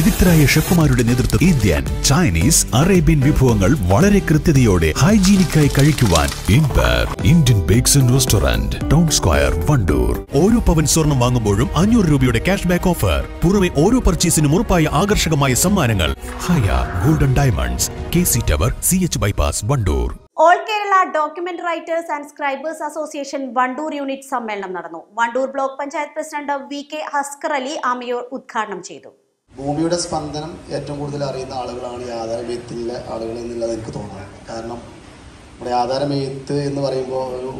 വിദഗ്ധരായ ഷെഫുമാരുടെ നേതൃത്വം Indian Chinese Arabian വിഭവങ്ങൾ വളരെ കൃത്യതയോടെ ഹൈജീനിക്കായി കഴിക്കുവാൻ Indian bakes and restaurant town square Wandoor. ഓരോ പവൻ സ്വർണം വാങ്ങുമ്പോഴും അഞ്ഞൂറ് രൂപയുടെ ക്യാഷ് ബാക്ക് ഓഫർ. പുറമെ ഓരോ പർച്ചേസിനും ഉറപ്പായ ആകർഷകമായ സമ്മാനങ്ങൾ. Haya golden diamonds K C tower C H bypass Wandoor. All Kerala document writers and scribers association Wandoor unit സമ്മേളനം നടന്നു. Wandoor block panchayat president V K Haskar Ali Amayoor ഉദ്ഘാടനം ചെയ്തു. ഭൂമിയുടെ സ്പന്ദനം ഏറ്റവും കൂടുതൽ അറിയുന്ന ആളുകളാണ് ഈ ആധാരമെയ്ത്തിലെ ആളുകൾ എന്നുള്ളത് എനിക്ക് തോന്നുന്നത്. കാരണം നമ്മുടെ ആധാരമെയ്ത്ത് എന്ന് പറയുമ്പോൾ ഒരു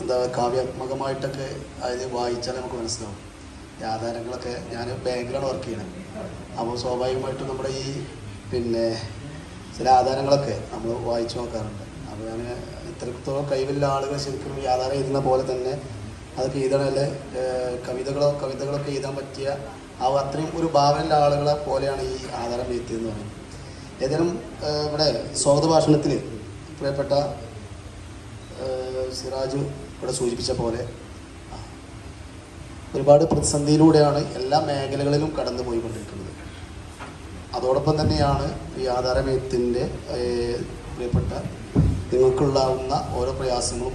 എന്താ കാവ്യാത്മകമായിട്ടൊക്കെ അതിന് വായിച്ചാൽ നമുക്ക് മനസ്സിലാവും. ഈ ആധാരങ്ങളൊക്കെ ഞാൻ ബാങ്കിലാണ് വർക്ക് ചെയ്യണത് അപ്പോൾ സ്വാഭാവികമായിട്ടും നമ്മുടെ ഈ പിന്നെ ചില ആധാരങ്ങളൊക്കെ നമ്മൾ വായിച്ചു നോക്കാറുണ്ട്. അപ്പോൾ ഞാൻ ഇത്രത്തോളം കഴിവില്ല ആളുകൾ ശരിക്കും ഈ ആധാരം എഴുതുന്ന പോലെ തന്നെ അതൊക്കെ എഴുതണല്ലേ കവിതകളോ കവിതകളൊക്കെ എഴുതാൻ പറ്റിയ ആ അത്രയും ഒരു ഭാവനയുള്ള ആളുകളെ പോലെയാണ് ഈ ആധാരം എഴുത്തിയെന്ന് പറയുന്നത്. ഏതായാലും ഇവിടെ സ്വാഗത ഭാഷണത്തിൽ പ്രിയപ്പെട്ട സിറാജു ഇവിടെ സൂചിപ്പിച്ച പോലെ ഒരുപാട് പ്രതിസന്ധിയിലൂടെയാണ് എല്ലാ മേഖലകളിലും കടന്നു പോയിക്കൊണ്ടിരിക്കുന്നത്. അതോടൊപ്പം തന്നെയാണ് ഈ ആധാരമേത്തിന്റെ പ്രിയപ്പെട്ട നിങ്ങൾക്കുള്ളാവുന്ന ഓരോ പ്രയാസങ്ങളും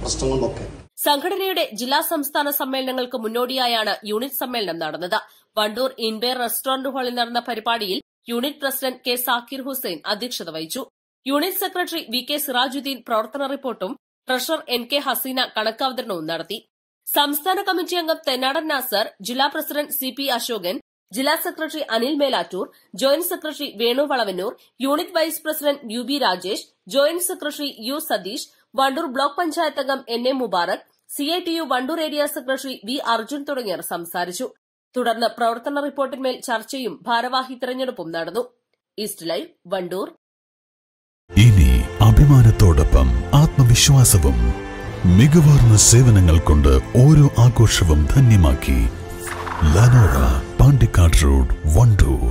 പ്രശ്നങ്ങളും ഒക്കെ സംഘടനയുടെ ജില്ലാ സംസ്ഥാന സമ്മേളനങ്ങൾക്ക് മുന്നോടിയായാണ് യൂണിറ്റ് സമ്മേളനം നടന്നത്. വണ്ടൂർ ഇൻബേർ റെസ്റ്റോറന്റ് ഹാളിൽ നടന്ന പരിപാടിയിൽ unit president K Zakir Hussain അധ്യക്ഷത വഹിച്ചു. Unit secretary V K Sirajuddin പ്രവർത്തന റിപ്പോർട്ടും ട്രഷറർ എൻ കെ ഹസീന കണക്കവതരണവും നടത്തി. സംസ്ഥാന കമ്മിറ്റി അംഗം തെന്നാടൻ നാസർ ജില്ലാ പ്രസിഡന്റ് സി പി അശോകൻ ജില്ലാ secretary Anil Melattur joint secretary Venu Valavannur unit vice president U B Rajesh joint secretary U Satheesh Wandoor block panchayat അംഗം N A Mubarak C I T U Wandoor area secretary V Arjun തുടങ്ങിയവർ സംസാരിച്ചു. തുടർന്ന് പ്രവർത്തന റിപ്പോർട്ടിന്മേൽ ചർച്ചയും ഭാരവാഹി തെരഞ്ഞെടുപ്പും നടന്നു. East live Wandoor. ഇനി അഭിമാനത്തോടൊപ്പം ആത്മവിശ്വാസവും മികവാർന്ന സേവനങ്ങൾ കൊണ്ട് ഓരോ ആഘോഷവും ധന്യമാക്കി. ലനോറ പാണ്ടിക്കാട് റോഡ് വണ്ടൂർ